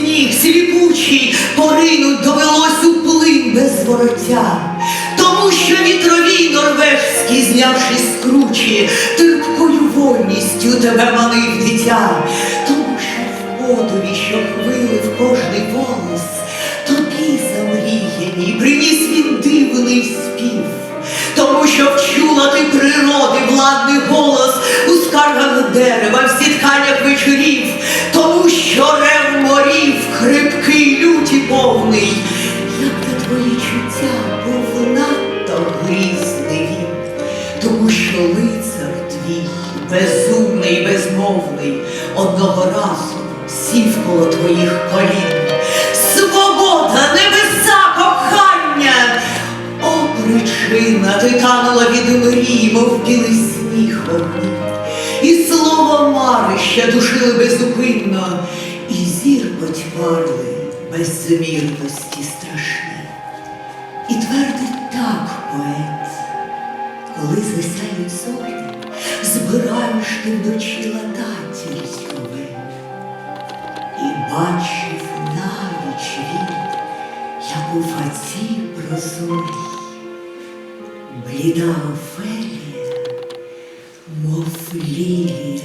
сніг сліпучий поринуть довелось у плин без вороття. Тому що вітрові норвежські, знявшись з кручі, терпкою вольністю тебе манив дитя, тому що в подові, що хвилив кожний волос, тобі замріяні приніс він дивний спів. Тому що вчула ти природи владний голос у скаргах дерева, твої був надто грізний він, тому що лицар твій, безумний, безмовний, одного разу сів коло твоїх колін. Свобода, небеса, кохання! О, причина, ти танула від мрій, мов білий сніг. І слово марища душили безупинно, і зір потьмарили безмірності страшні. І твердить так поет, коли звисають зорі, збираєш ти вночі ладаті різькове. І бачив навіч він, як у фаці прозорій, бліда Офелія, мов лілія